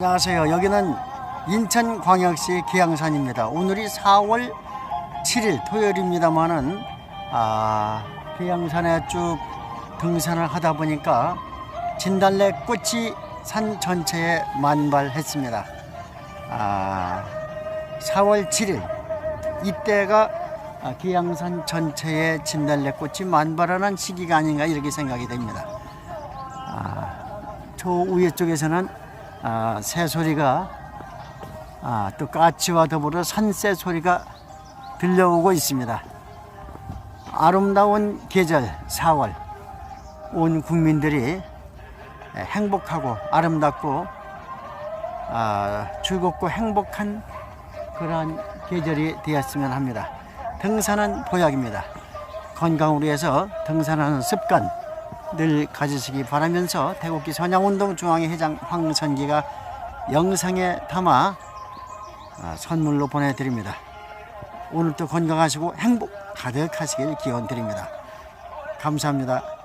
안녕하세요. 여기는 인천광역시 계양산입니다. 오늘이 4월 7일 토요일입니다만은 아, 계양산에 쭉 등산을 하다 보니까 진달래 꽃이 산 전체에 만발했습니다. 아, 4월 7일 이때가 아, 계양산 전체에 진달래 꽃이 만발하는 시기가 아닌가 이렇게 생각이 됩니다. 저 위에 쪽에서는 아, 새소리가 아, 또 까치와 더불어 산새 소리가 들려오고 있습니다. 아름다운 계절 4월 온 국민들이 행복하고 아름답고 아, 즐겁고 행복한 그러한 계절이 되었으면 합니다. 등산은 보약입니다. 건강을 위해서 등산하는 습관 늘 가지시기 바라면서 태국기 선양운동 중앙회 회장 황선기가 영상에 담아 아, 선물로 보내드립니다. 오늘도 건강하시고 행복 가득하시길 기원 드립니다. 감사합니다.